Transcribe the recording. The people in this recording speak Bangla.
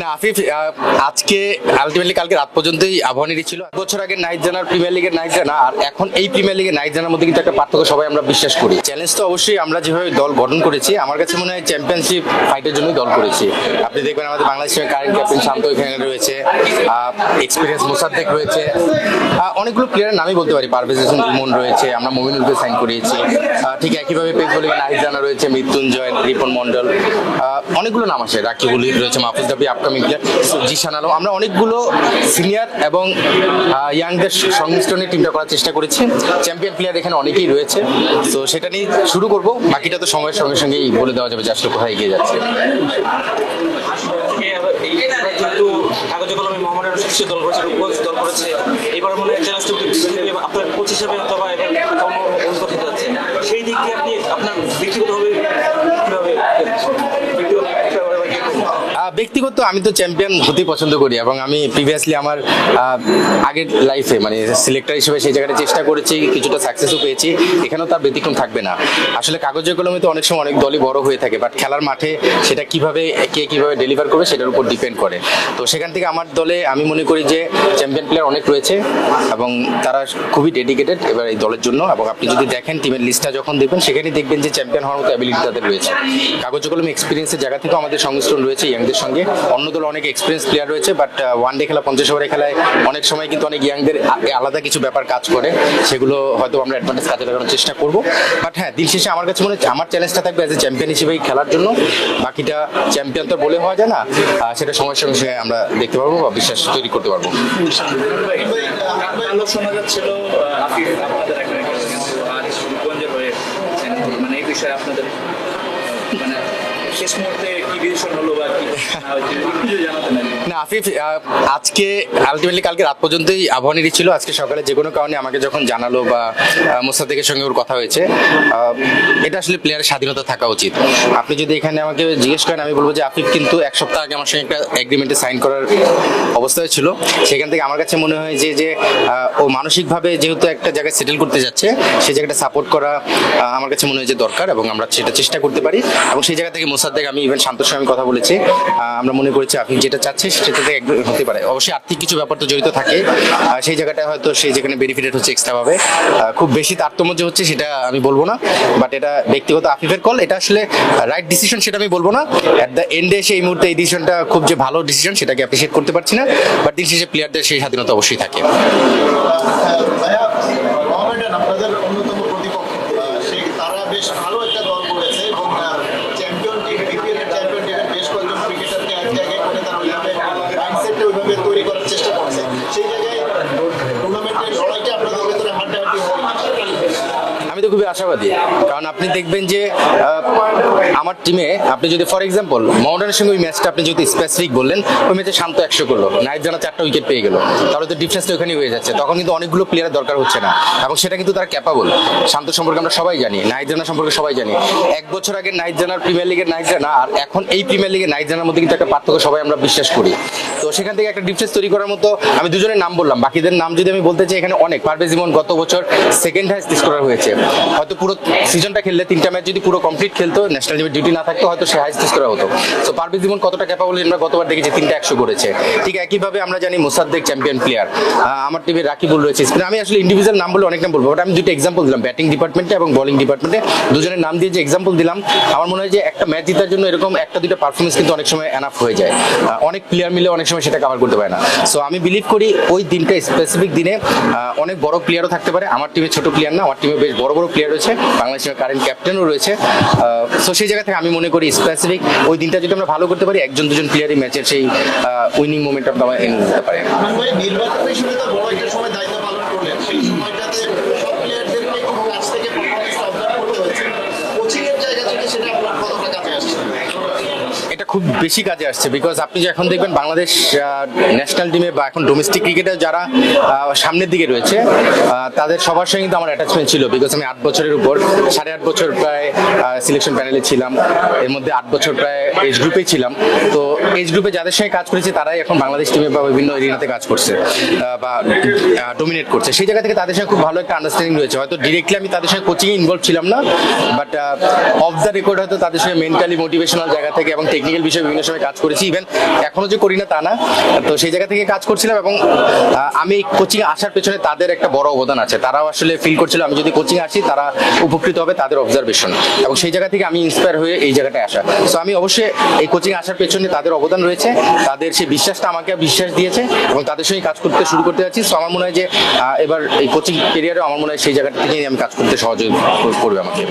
না, আফিফ আজকে আলটিমেটলি কালকে রাত পর্যন্তই আবহাওয়ানিরই ছিল। বছর আগে নাইট জানার প্রিমিয়ার লিগের নাইট জানা আর এখন এই প্রিমিয়ার লিগের নাইট জানার মধ্যে কিন্তু একটা পার্থক্য সবাই আমরা বিশ্বাস করি। চ্যালেঞ্জ তো অবশ্যই আমরা যেভাবে দল গঠন করেছি, আমার কাছে মনে হয় চ্যাম্পিয়নশিপ ফাইটের জন্যই দল করেছি। আপনি দেখবেন আমাদের বাংলাদেশের কারেন্ট ক্যাপ্টেন শান্ত এখানে রয়েছে এক্সপিরিয়েন্স মোসাদ্দেক রয়েছে অনেকগুলো প্লেয়ারের নামই বলতে পারি। পারভেজ হোসেন, ইমন রয়েছে, আমরা মমিনুলকে সাইন করিয়েছি ঠিক একইভাবে পেস বোলিং নাইট জানা রয়েছে, মৃত্যুঞ্জয়, রিপন মন্ডল অনেকগুলো নাম আছে রাকিবুল রয়েছে, মাহফুজ ডাবি আপকামিং জিশান আলম আমরা অনেকগুলো সিনিয়র এবং ইয়াংদের সংমিশ্রণে টিমটা করার চেষ্টা করেছি। চ্যাম্পিয়ন প্লেয়ার এখানে অনেকেই রয়েছে তো সেটা নিয়ে শুরু করব। বাকিটা তো সময়ের সঙ্গে সঙ্গেই বলে দেওয়া যাবে যে আসলে কোথায় এগিয়ে যাচ্ছে। এবার মনে হয় আপনার কোচ হিসাবে অথবা এবার কম অভিজ্ঞতা হতে যাচ্ছে সেই দিক দিয়ে আপনি আপনার ব্যক্তিগতভাবে কীভাবে ব্যক্তিগত কীভাবে কি করবেন? আহ, ব্যক্তিগত আমি তো চ্যাম্পিয়ন হতেই পছন্দ করি এবং আমি প্রিভিয়াসলি আমার আগের লাইফে মানে সিলেক্টর হিসেবে সেই জায়গাটা চেষ্টা করেছি, কিছুটা সাকসেসও পেয়েছি, এখানেও তার ব্যতিক্রম থাকবে না। আসলে কাগজের কলমে তো অনেক সময় অনেক দলই বড় হয়ে থাকে বাট খেলার মাঠে সেটা কীভাবে, কে কীভাবে ডেলিভার করবে সেটার উপর ডিপেন্ড করে। তো সেখান থেকে আমার দলে আমি মনে করি যে চ্যাম্পিয়ন প্লেয়ার অনেক রয়েছে এবং তারা খুবই ডেডিকেটেড এবার এই দলের জন্য এবং আপনি যদি দেখেন টিমের লিস্টটা যখন দেখবেন, সেখানেই দেখবেন যে চ্যাম্পিয়ন হওয়ার মতো অ্যাবিলিটি তাদের রয়েছে। কাগজ কলমে এক্সপিরিয়েন্সের জায়গা থেকেও আমাদের সংমিশ্রণ রয়েছে ইয়াংদের সঙ্গে। অন্য দল অনেক এক্সপিরিয়েন্স প্লেয়ার রয়েছে বাট ওয়ান ডে খেলা, পঞ্চাশ ওভারের খেলায় অনেক সময় কিন্তু অনেক ইয়াংদের আলাদা কিছু ব্যাপার কাজ করে। সেগুলো হয়তো আমরা অ্যাডভান্টেজ কাজে লাগানোর চেষ্টা করব। বাট হ্যাঁ দিন শেষে আমার কাছে মনে হচ্ছে, আমার চ্যালেঞ্জটা থাকবে অ্যাজ এ চ্যাম্পিয়ন হিসেবেই খেলার জন্য। বাকিটা চ্যাম্পিয়ন তো বলে হওয়া যায় না সেটা সময়ের সঙ্গে সঙ্গে আমরা দেখতে পারব বা বিশ্বাস তৈরি করতে পারব। যাচ্ছিল আপনাদের মানে এই বিষয়ে আপনাদের মানে না, আফিফ আজকে আলটিমেটলি কালকে রাত পর্যন্তই আবহাওয়ানিরই ছিল। আজকে সকালে যে কোনো কারণে আমাকে যখন জানালো বা মোসাদ্দেকের সঙ্গে ওর কথা হয়েছে এটা আসলে প্লেয়ারের স্বাধীনতা থাকা উচিত। আপনি যদি এখানে আমাকে জিজ্ঞেস করেন, আমি বলব যে আফিফ কিন্তু এক সপ্তাহ আগে আমার সঙ্গে একটা এগ্রিমেন্টে সাইন করার অবস্থায় ছিল সেখান থেকে আমার কাছে মনে হয় যে যে ও মানসিকভাবে যেহেতু একটা জায়গায় সেটেল করতে যাচ্ছে সেই জায়গাটা সাপোর্ট করা আমার কাছে মনে হয় যে দরকার এবং আমরা সেটা চেষ্টা করতে পারি। এবং সেই জায়গা থেকে মোসাদ্দেক আমি ইভেন শান্তর সঙ্গে কথা বলেছি। আমরা মনে করেছি আপনি যেটা চাচ্ছে সেটাতে হতে পারে। অবশ্যই আর্থিক কিছু ব্যাপার তো জড়িত থাকে। সেই জায়গাটা হয়তো সেই যেখানে বেনিফিটেড হচ্ছে এক্সট্রাভাবে খুব বেশি তারতম্য যে হচ্ছে সেটা আমি বলব না। বাট এটা ব্যক্তিগত আফিফের কল এটা আসলে রাইট ডিসিশন সেটা আমি বলব না। অ্যাট দ্য এন্ডে সেই মুহূর্তে এই ডিসিশনটা খুব যে ভালো ডিসিশন সেটাকে অ্যাপ্রিসিয়েট করতে পারছি না। বাট দিন শেষে প্লেয়ারদের সেই স্বাধীনতা অবশ্যই থাকে। আপনাদের অন্যতম প্রতিপক্ষ তারা বেশ ভালো একটা দল করেছে এবং চ্যাম্পিয়ন টিম বিপিএল এর চ্যাম্পিয়ন টিমের বেশ কয়েকজন ক্রিকেটারকে এক জায়গায় করে তারা ওইভাবে মাইন্ডসেটটা ওইভাবে তৈরি করার চেষ্টা করছে সেই জায়গায় টুর্নামেন্টের লড়াইটা আপনাদের ভেতরে হাড্ডাহাড্ডি হবে আমি তো খুবই আশাবাদী। কারণ আপনি দেখবেন যে আমার টিমে আপনি যদি ফর এক্সাম্পল মডার্নের সঙ্গে ওই ম্যাচটা আপনি যদি স্পেসিফিক বললেন, ওই ম্যাচে শান্ত একশো করল, নাইট জানা চারটা উইকেট পেয়ে গেল। তাহলে তো ডিফারেন্সটা ওখানেই হয়ে যাচ্ছে। তখন কিন্তু অনেকগুলো প্লেয়ার দরকার হচ্ছে না। এবং সেটা কিন্তু তারা ক্যাপাবল শান্ত সম্পর্কে আমরা সবাই জানি, নাইট জানা সম্পর্কে সবাই জানি। এক বছর আগে নাইট জানার প্রিমিয়ার লিগের নাইট জানা, আর এখন এই প্রিমিয়ার লিগের নাইট জানার মধ্যে কিন্তু একটা পার্থক্য সবাই আমরা বিশ্বাস করি। তো সেখান থেকে একটা ডিফারেন্স তৈরি করার মতো আমি দুজনের নাম বললাম। বাকিদের নাম যদি আমি বলতে চাই, এখানে অনেক। পারভেজ ইমন গত বছর সেকেন্ড হাইস্ট স্কোরার হয়েছে। হয়তো পুরো সিজনটা খেললে তিনটা ম্যাচ যদি পুরো কমপ্লিট খেলতো ন্যাশনাল টিমের ডিউটি না থাকতো, হয়তো সে হাইস্ট স্কোরার হতো। তো পারভেজ ইমন কতটা ক্যাপাবল আমরা গতবার দেখেছি, তিনটা একশো করেছে। ঠিক একইভাবে আমরা জানি মোসাদ্দেক চ্যাম্পিয়ন প্লেয়ার আমার টিমে রাকিবুল রয়েছে স্পিন আমি আসলে ইন্ডিভিজুয়াল নাম বলে অনেক নাম বলব বাট আমি দুটো এক্সাম্পল দিলাম ব্যাটিং ডিপার্টমেন্টে এবং বলিং ডিপার্টমেন্টে দুজনের নাম দিয়ে যে এক্সাম্পল দিলাম, আমার মনে হয় যে একটা ম্যাচ জেতার জন্য এরকম একটা, দুটো পারফরমেন্স কিন্তু অনেক সময় এনাফ হয়ে যায়। অনেক প্লেয়ার মিলে অনেক সময় সেটা কভার করতে পারে না। সো আমি বিলিভ করি ওই দিনটা স্পেসিফিক দিনে অনেক বড় প্লেয়ারও থাকতে পারে। আমার টিমে ছোট প্লেয়ার না, আমার টিমে বেশ বড় বড় প্লেয়ার রয়েছে বাংলাদেশের কারেন্ট ক্যাপ্টেনও রয়েছে। সো সেই জায়গা থেকে আমি মনে করি স্পেসিফিক ওই দিনটা যদি আমরা ভালো করতে পারি, একজন দুজন প্লেয়ারই ম্যাচের সেই উইনিং মোমেন্টটা আমরা এনে দিতে পারে আনন্দ ভাই নির্বাচন হিসেবে তো বড় একটা সময় দায়িত্ব পালন করলেন সেই সময়টাতে সব প্লেয়ারদেরকে খুব কাছ থেকে পারফরমেন্স অবজার্ভ করতে হয়েছে কোচিং এর জায়গা থেকে সেটা আপনার কতটা কাজে আসছে এটা খুব বেশি কাজে আসছে বিকজ আপনি যে এখন দেখবেন বাংলাদেশ ন্যাশনাল টিমে বা এখন ডোমেস্টিক ক্রিকেটে যারা সামনের দিকে রয়েছে তাদের সবার সঙ্গে কিন্তু আমার অ্যাটাচমেন্ট ছিল বিকজ আমি আট বছরের উপর, সাড়ে আট বছর প্রায় সিলেকশন প্যানেলে ছিলাম, এর মধ্যে আট বছর প্রায় এজ গ্রুপে ছিলাম। তো এজ গ্রুপে যাদের সঙ্গে কাজ করেছি তারাই এখন বাংলাদেশ টিমে বা বিভিন্ন এরিয়াতে কাজ করছে বা ডোমিনেট করছে। সেই জায়গা থেকে তাদের সঙ্গে খুব ভালো একটা আন্ডারস্ট্যান্ডিং রয়েছে। হয়তো ডিরেক্টলি আমি তাদের সঙ্গে কোচিংয়ে ইনভলভ ছিলাম না বাট অফ দ্য রেকর্ড হয়তো তাদের সঙ্গে মেন্টালি মোটিভেশনাল জায়গা থেকে এবং টেকনিক্যাল কোচিংয়ের বিষয়ে বিভিন্ন সময় কাজ করেছি। ইভেন এখনও যে করি না তা না। তো সেই জায়গা থেকে কাজ করছিলাম এবং আমি কোচিং আসার পেছনে তাদের একটা বড় অবদান আছে। তারাও আসলে ফিল করছিল, আমি যদি কোচিং আসি, তারা উপকৃত হবে তাদের অবজারভেশন এবং সেই জায়গা থেকে আমি ইন্সপায়ার হয়ে এই জায়গাটায় আসা। সো আমি অবশ্যই এই কোচিং আসার পেছনে তাদের অবদান রয়েছে। তাদের সেই বিশ্বাসটা আমাকে বিশ্বাস দিয়েছে এবং তাদের সঙ্গে কাজ করতে শুরু করতে যাচ্ছি। সো আমার মনে হয় যে এবার এই কোচিং কেরিয়ারে আমার মনে হয় সেই জায়গাটা থেকেই আমি কাজ করতে সহযোগিতা করবে আমাকে।